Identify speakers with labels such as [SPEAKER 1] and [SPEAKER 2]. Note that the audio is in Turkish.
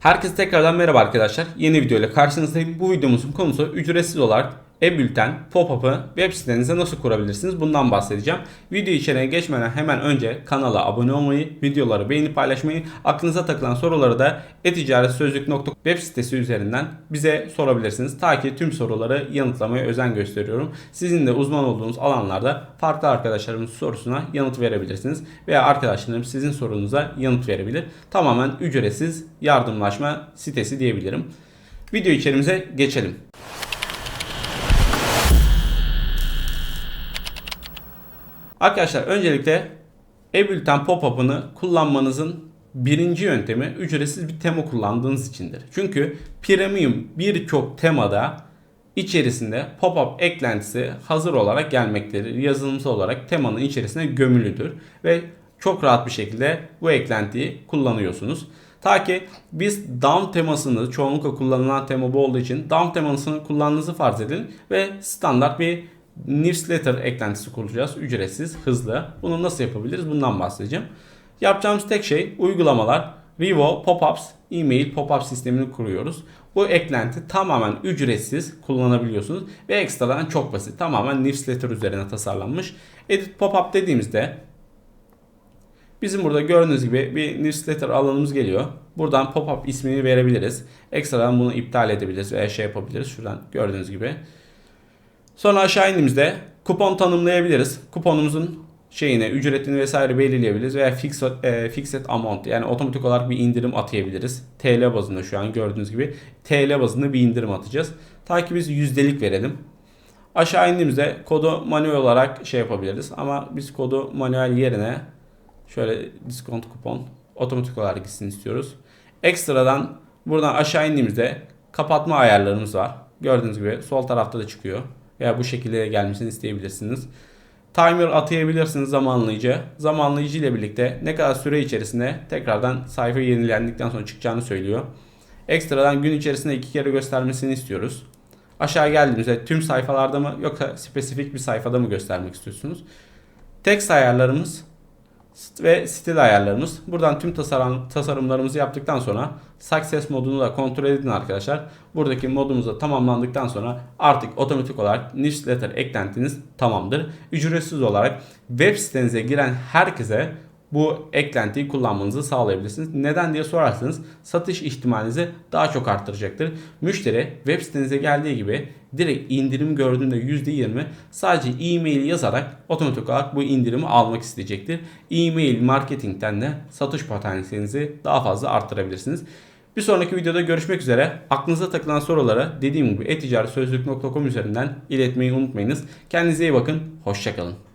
[SPEAKER 1] Herkese tekrardan merhaba arkadaşlar. Yeni video ile karşınızdayım. Bu videomuzun konusu ücretsiz olarak e-bülten, pop-up'ı web sitenize nasıl kurabilirsiniz bundan bahsedeceğim. Video içeriğine geçmeden hemen önce kanala abone olmayı, videoları beğenip paylaşmayı, aklınıza takılan soruları da eticaretsözlük.com web sitesi üzerinden bize sorabilirsiniz. Ta ki tüm soruları yanıtlamaya özen gösteriyorum. Sizin de uzman olduğunuz alanlarda farklı arkadaşlarımızın sorusuna yanıt verebilirsiniz. Veya arkadaşlarım sizin sorunuza yanıt verebilir. Tamamen ücretsiz yardımlaşma sitesi diyebilirim. Video içerimize geçelim. Arkadaşlar öncelikle e-bülten pop-up'ını kullanmanızın birinci yöntemi ücretsiz bir tema kullandığınız içindir. Çünkü premium birçok temada içerisinde pop-up eklentisi hazır olarak gelmektedir. Yazılımsal olarak temanın içerisine gömülüdür ve çok rahat bir şekilde bu eklentiyi kullanıyorsunuz. Ta ki biz down temasını çoğunlukla kullanılan tema bu olduğu için down temasını kullandığınızı farz edin ve standart bir newsletter eklentisi kuracağız. Ücretsiz, hızlı. Bunu nasıl yapabiliriz? Bundan bahsedeceğim. Yapacağımız tek şey uygulamalar, Revo, Pop-ups, e-mail pop-up sistemini kuruyoruz. Bu eklenti tamamen ücretsiz kullanabiliyorsunuz ve ekstradan çok basit. Tamamen newsletter üzerine tasarlanmış. Edit pop-up dediğimizde Bizim burada gördüğünüz gibi bir newsletter alanımız geliyor. Buradan pop-up ismini verebiliriz. Ekstradan bunu iptal edebiliriz veya şey yapabiliriz. Şuradan gördüğünüz gibi. Sonra aşağı indiğimizde kupon tanımlayabiliriz. Kuponumuzun şeyini, ücretini vesaire belirleyebiliriz veya fixed, e, fixed amount yani otomatik olarak bir indirim atayabiliriz. TL bazında şu an gördüğünüz gibi TL bazında bir indirim atacağız. Ta ki biz yüzdelik verelim. Aşağı indiğimizde kodu manuel olarak şey yapabiliriz ama biz kodu manuel yerine şöyle diskont kupon otomatik olarak gitsin istiyoruz. Ekstradan buradan aşağı indiğimizde kapatma ayarlarımız var. Gördüğünüz gibi sol tarafta da çıkıyor veya bu şekilde gelmesini isteyebilirsiniz. Timer atayabilirsiniz zamanlayıcı. Zamanlayıcı ile birlikte ne kadar süre içerisinde tekrardan sayfa yenilendikten sonra çıkacağını söylüyor. Ekstradan gün içerisinde iki kere göstermesini istiyoruz. Aşağı geldiğimizde tüm sayfalarda mı yoksa spesifik bir sayfada mı göstermek istiyorsunuz? Text ayarlarımız ve stil ayarlarımız. Buradan tüm tasarım, tasarımlarımızı yaptıktan sonra Success modunu da kontrol edin arkadaşlar. Buradaki modumuz da tamamlandıktan sonra artık otomatik olarak newsletter eklentiniz tamamdır. Ücretsiz olarak web sitenize giren herkese bu eklentiyi kullanmanızı sağlayabilirsiniz. Neden diye sorarsanız satış ihtimalinizi daha çok arttıracaktır. Müşteri web sitenize geldiği gibi direkt indirim gördüğünde %20 sadece e-mail yazarak otomatik olarak bu indirimi almak isteyecektir. E-mail marketingten de satış potansiyelinizi daha fazla arttırabilirsiniz. Bir sonraki videoda görüşmek üzere. Aklınıza takılan soruları dediğim gibi eticaretsözlük.com üzerinden iletmeyi unutmayınız. Kendinize iyi bakın. Hoşçakalın.